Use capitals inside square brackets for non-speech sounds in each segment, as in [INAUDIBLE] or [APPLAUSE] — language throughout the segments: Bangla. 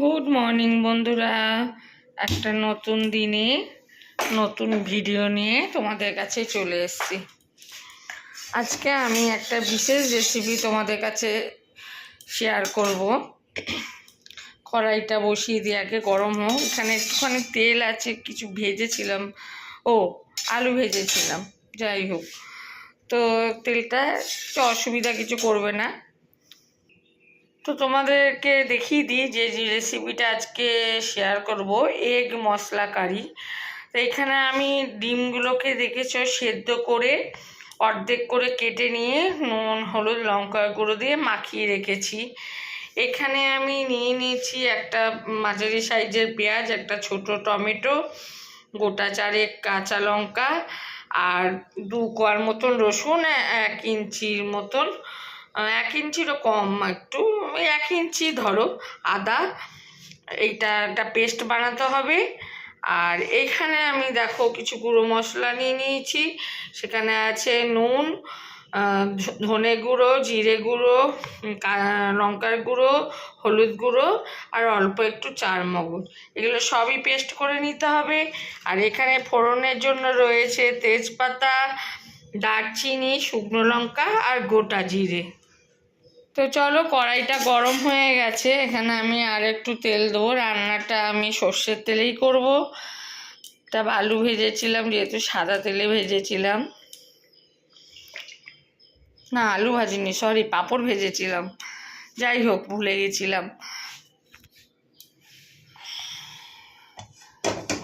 গুড মর্নিং বন্ধুরা। একটা নতুন দিনে, নতুন ভিডিও নিয়ে তোমাদের কাছে চলে এসেছি। আজকে আমি একটা বিশেষ রেসিপি তোমাদের কাছে শেয়ার করব। কড়াইটা বসিয়ে দিয়ে আগে গরম হোক। এখানে একটুখানি তেল আছে, কিছু ভেজেছিলাম। ও, আলু ভেজেছিলাম। যাই হোক। তো তেলটা অসুবিধা কিছু করবে না। তো তোমাদেরকে দেখিয়ে দিই যে যে রেসিপিটা আজকে শেয়ার করব এগ মশলা কারি তো এখানে আমি ডিমগুলোকে দেখেছ সেদ্ধ করে, অর্ধেক করে কেটে নিয়ে নুন, হলুদ লঙ্কা গুঁড়ো দিয়ে মাখিয়ে রেখেছি। এখানে আমি নিয়ে নিয়েছি একটা মাঝারি সাইজের পেঁয়াজ, একটা ছোট টমেটো, গোটা চারেক কাঁচা লঙ্কা, আর দু কোয়ার মতন রসুন এক ইঞ্চির মতন এক ইঞ্চিরও কম, একটু এক ইঞ্চি ধরো, আদা, এইটা একটা পেস্ট বানাতে হবে। আর এইখানে আমি দেখো কিছু গুঁড়ো মশলা নিয়ে নিয়েছি, সেখানে আছে নুন ধনে গুঁড়ো, জিরে গুঁড়ো লঙ্কার গুঁড়ো, হলুদ গুঁড়ো, আর অল্প একটু চার মগজ এগুলো সবই পেস্ট করে নিতে হবে। আর এখানে ফোড়নের জন্য রয়েছে তেজপাতা, দারচিনি, শুকনো লঙ্কা, আর গোটা জিরে। তো চলো কড়াইটা গরম হয়ে গেছে, এখানে আমি আর একটু তেল দেবো। রান্নাটা আমি সর্ষের তেলেই করব। তা আলু ভেজেছিলাম, যেহেতু সাদা তেলে ভেজেছিলাম। না, আলু ভাজিনি সরি পাঁপড় ভেজেছিলাম। যাই হোক, ভুলে গেছিলাম।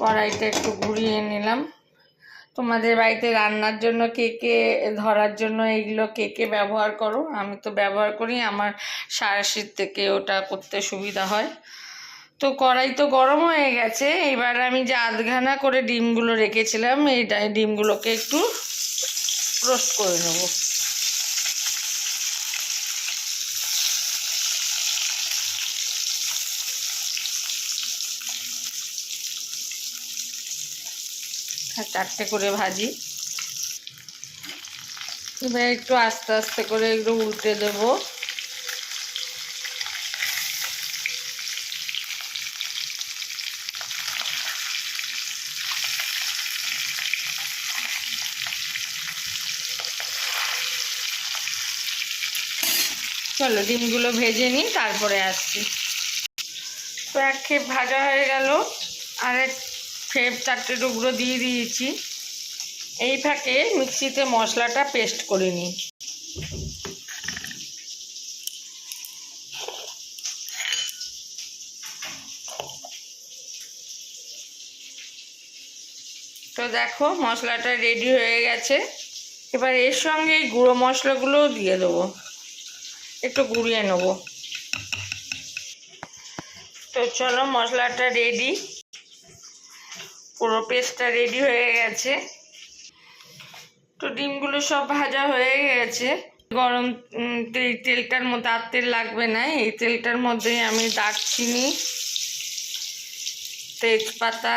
কড়াইটা একটু ঘুরিয়ে নিলাম। তোমাদের বাড়িতে রান্নার জন্য কে কে, ধরার জন্য এইগুলো কে কে ব্যবহার করো? আমি তো ব্যবহার করি, আমার সারাশির থেকে ওটা করতে সুবিধা হয়। তো কড়াই তো গরম হয়ে গেছে, এবার আমি যে আধঘানা করে ডিমগুলো রেখেছিলাম, এই ডিমগুলোকে একটু রোস্ট করে নেব। আর চারটে করে ভাজি। এবার একটু আস্তে আস্তে করে একটু উল্টে দেবো। চলো ডিমগুলো ভেজে নিই, তারপরে আসছি। তো এক খেপ ভাজা হয়ে গেল, আর এক খেপ চারটে টুকরো দিয়ে দিয়েছি। এই ফাঁকে মিক্সিতে মশলাটা পেস্ট করে নিই। তো দেখো, মশলাটা রেডি হয়ে গেছে। এবার এর সঙ্গে এই গুঁড়ো মশলাগুলোও দিয়ে দেবো। একটু গুঁড়িয়ে নেব। তো চলো, মশলাটা রেডি পুরো পেস্টটা রেডি হয়ে গেছে। তো ডিমগুলো সব ভাজা হয়ে গেছে। গরম এই তেল, তেলটার মধ্যে আর তেল লাগবে না। এই তেলটার মধ্যে আমি দারচিনি, তেজপাতা,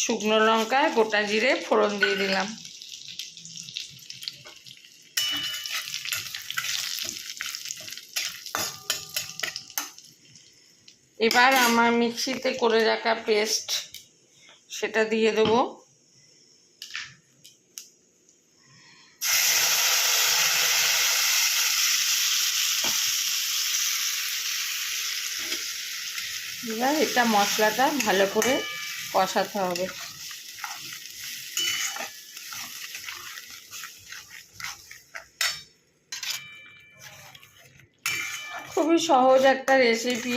শুকনো লঙ্কা, গোটা জিরে, ফোড়ন দিয়ে দিলাম। এবার আমার মিক্সিতে করে রাখা পেস্ট, সেটা দিয়ে দেবো। এবার এটা মশলাটা ভালো করে কষাতে হবে। খুবই সহজ একটা রেসিপি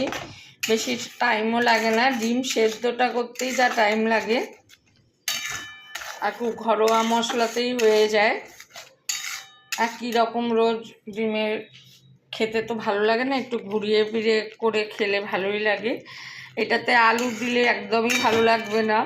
বেশি টাইমও লাগে না, ডিম সেদ্ধটা করতেই যা টাইম লাগে। আর খুব ঘরোয়া মশলাতেই হয়ে যায়। একই রকম রোজ ডিমের খেতে তো ভালো লাগে না, একটু ঘুরিয়ে ফিরিয়ে করে খেলে ভালোই লাগে। এটাতে আলু দিলে একদমই ভালো লাগবে না।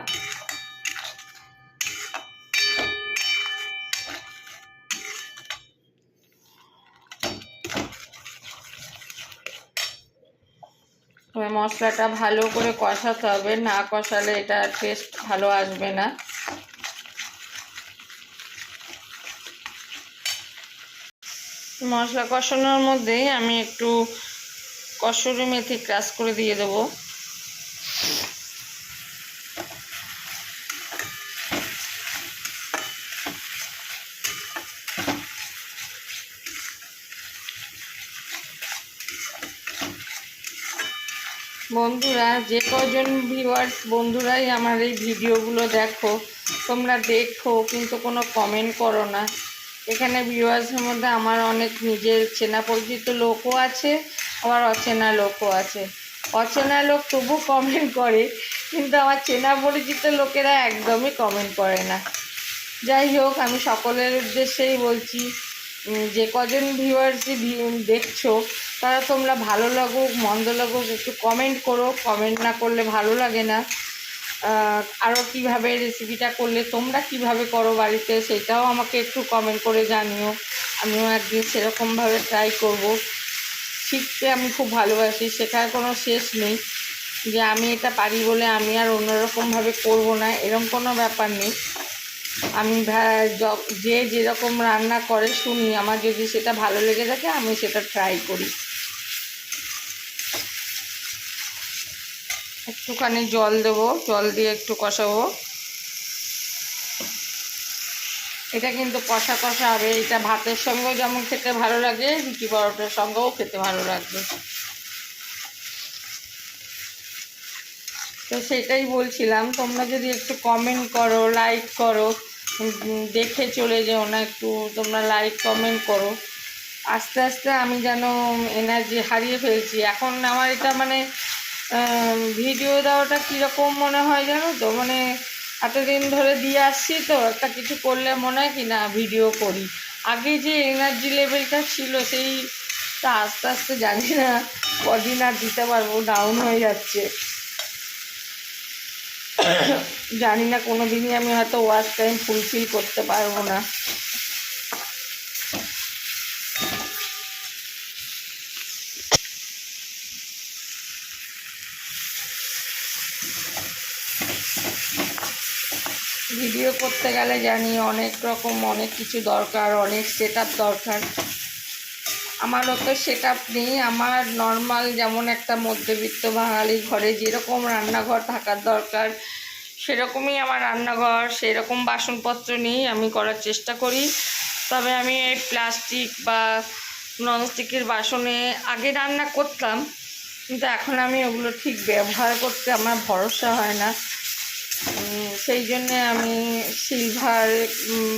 তবে মশলাটা ভালো করে কষাতে হবে। না কষালে এটা টেস্ট ভালো আসবে না। মশলা কষানোর মধ্যেই আমি একটু কসুরি মেথি ক্রাশ করে দিয়ে দেবো। বন্ধুরা, যে কজন ভিউয়ার্স বন্ধুরাই আমার এই ভিডিওগুলো দেখো, তোমরা দেখো, কিন্তু কোনো কমেন্ট করো না। এখানে ভিউয়ার্সের মধ্যে আমার অনেক নিজের চেনা পরিচিত লোকও আছে, আবার অচেনা লোকও আছে। অচেনা লোক তবু কমেন্ট করে, কিন্তু আমার চেনা পরিচিত লোকেরা একদমই কমেন্ট করে না। যাই হোক, আমি সকলের উদ্দেশ্যেই বলছি যে কজন ভিউয়ার্সই দেখছ তারা তোমরা ভালো লাগুক, মন্দ লাগুক, একটু কমেন্ট করো। কমেন্ট না করলে ভালো লাগে না। আরও কীভাবে রেসিপিটা করলে তোমরা কীভাবে করো বাড়িতে, সেটাও আমাকে একটু কমেন্ট করে জানিও। আমিও একদিন সেরকমভাবে ট্রাই করব। শিখতে আমি খুব ভালোবাসি, শেখার কোনো শেষ নেই। যে আমি এটা পারি বলে আমি আর অন্যরকমভাবে করব না এরকম কোনো ব্যাপার নেই। আমি যে যেরকম রান্না করে শুনি, আমার যদি সেটা ভালো লেগে থাকে, আমি সেটা ট্রাই করি। একটুখানি জল দেবো, জল দিয়ে একটু কষাবো। এটা কিন্তু কষা কষা হবে এটা ভাতের সঙ্গেও যেমন খেতে ভালো লাগে, রুটি পরোটার সঙ্গেও খেতে ভালো লাগবে। তো সেটাই বলছিলাম, তোমরা যদি একটু কমেন্ট করো লাইক করো দেখে চলে যেও না একটু, তোমরা লাইক কমেন্ট করো। আস্তে আস্তে আমি যেন এনার্জি হারিয়ে ফেলছি। এখন আমার এটা মানে ভিডিও দেওয়াটা কীরকম মনে হয় জানো তো? মানে এতদিন ধরে দিয়ে আসছি তো একটা কিছু করলে মনে হয় কি না ভিডিও করি। আগে যে এনার্জি লেভেলটা ছিল সেই তা আস্তে আস্তে জানি না কদিন আর দিতে পারব ডাউন হয়ে যাচ্ছে। [COUGHS] জানি না কোনো দিনই আমি হয়তো ওয়াচ টাইম ফুলফিল করতে পারব না। ভিডিও করতে গেলে জানি অনেক রকম অনেক কিছু দরকার, অনেক সেট দরকার। আমার অত সেট নেই। আমার নর্মাল যেমন একটা মধ্যবিত্ত বাঙালি ঘরে যেরকম রান্নাঘর থাকার দরকার, সেরকমই আমার রান্নাঘর, সেরকম বাসনপত্র নিয়েই আমি করার চেষ্টা করি। তবে আমি এই প্লাস্টিক বা ননস্টিকের বাসনে আগে রান্না করতাম, কিন্তু এখন আমি ওগুলো ঠিক ব্যবহার করতে আমার ভরসা হয় না। সেই জন্যে আমি সিলভার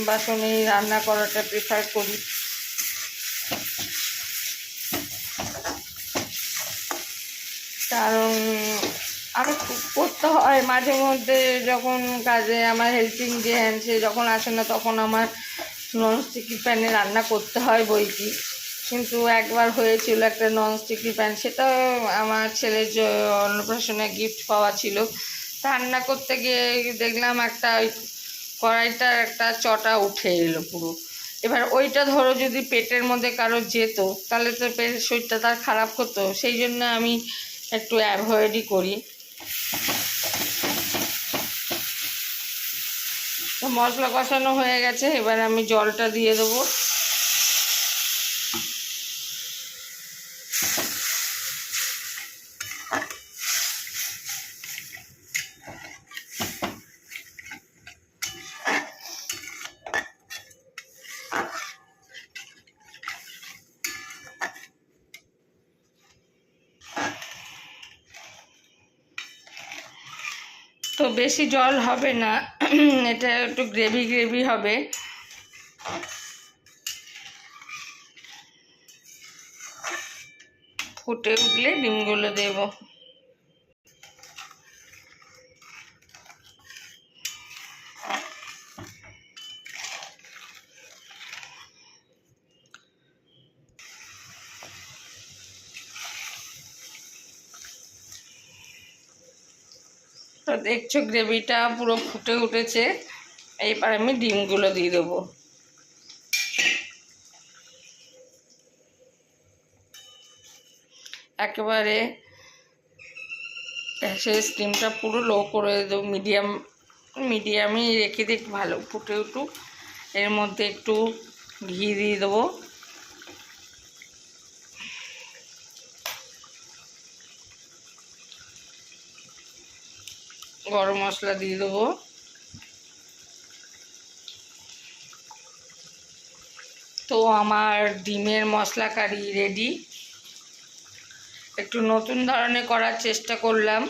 বাসনেই রান্না করাটা প্রেফার করি। কারণ আমি করতে হয় মাঝে মধ্যে যখন কাজে আমার হেল্পিং যে হ্যান্ড সে যখন আসে না তখন আমার ননস্টিকি প্যানে রান্না করতে হয় বইকি কিন্তু একবার হয়েছিল একটা ননস্টিকি প্যান সেটা আমার ছেলের অন্নপ্রাশনে গিফট পাওয়া ছিল। রান্না করতে গিয়ে দেখলাম একটা ওই কড়াইটার একটা চটা উঠে এলো পুরো। এবার ওইটা ধরো যদি পেটের মধ্যে কারও যেত, তাহলে তো পেটের শরীরটা তার খারাপ হতো সেই জন্য আমি একটু অ্যাভয়েডই করি। তো মশলা কষানো হয়ে গেছে, এবার আমি জলটা দিয়ে দেবো। তো বেশি জল হবে না। এটা একটু গ্রেভি গ্রেভি হবে। ফুটে উঠলে ডিমগুলো দেবো। তো দেখছ গ্রেভিটা পুরো ফুটে উঠেছে। এইবার আমি ডিমগুলো দিয়ে দেবো। একেবারে গ্যাসের স্টিমটা পুরো লো করে দেবো। মিডিয়াম মিডিয়ামই রেখে দিই ভালো ফুটে উঠুক। এর মধ্যে একটু ঘি দিয়ে দেবো। গরম মশলা দিয়ে দেবো। তো আমার ডিমের মশলা কারি রেডি একটু নতুন ধরনের করার চেষ্টা করলাম।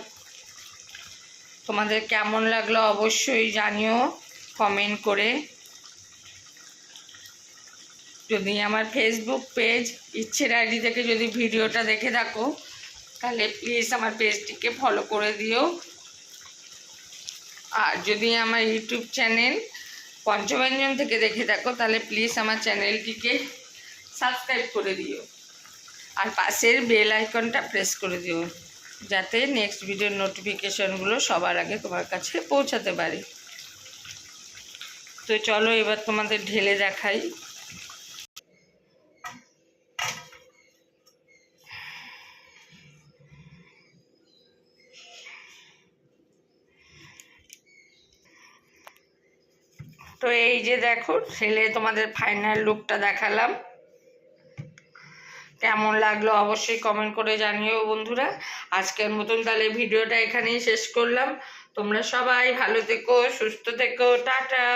তোমাদের কেমন লাগল অবশ্যই জানিও কমেন্ট করে। যদি আমার ফেসবুক পেজ ইচ্ছের আইডি থেকে যদি ভিডিওটা দেখে থাকো, তাহলে প্লিজ আমার পেজটিকে ফলো করে দিও। আর যদি আমার ইউটিউব চ্যানেল পঞ্চব্যঞ্জন থেকে দেখে থাকো, তাহলে প্লিজ আমার চ্যানেলটিকে সাবস্ক্রাইব করে দিও। আর পাশের বেল আইকনটা প্রেস করে দিও, যাতে নেক্সট ভিডিওর নোটিফিকেশনগুলো সবার আগে তোমার কাছে পৌঁছাতে পারে। তো চলো এবার তোমাদের ঢেলে দেখাই। এই যে দেখো, ছেলে তোমাদের ফাইনাল লুকটা দেখালাম। কেমন লাগল অবশ্যই কমেন্ট করে জানিও বন্ধুরা। আজকের মতন তাহলে ভিডিওটা এখানেই শেষ করলাম। তোমরা সবাই ভালো থেকো, সুস্থ থেকো, টাটা।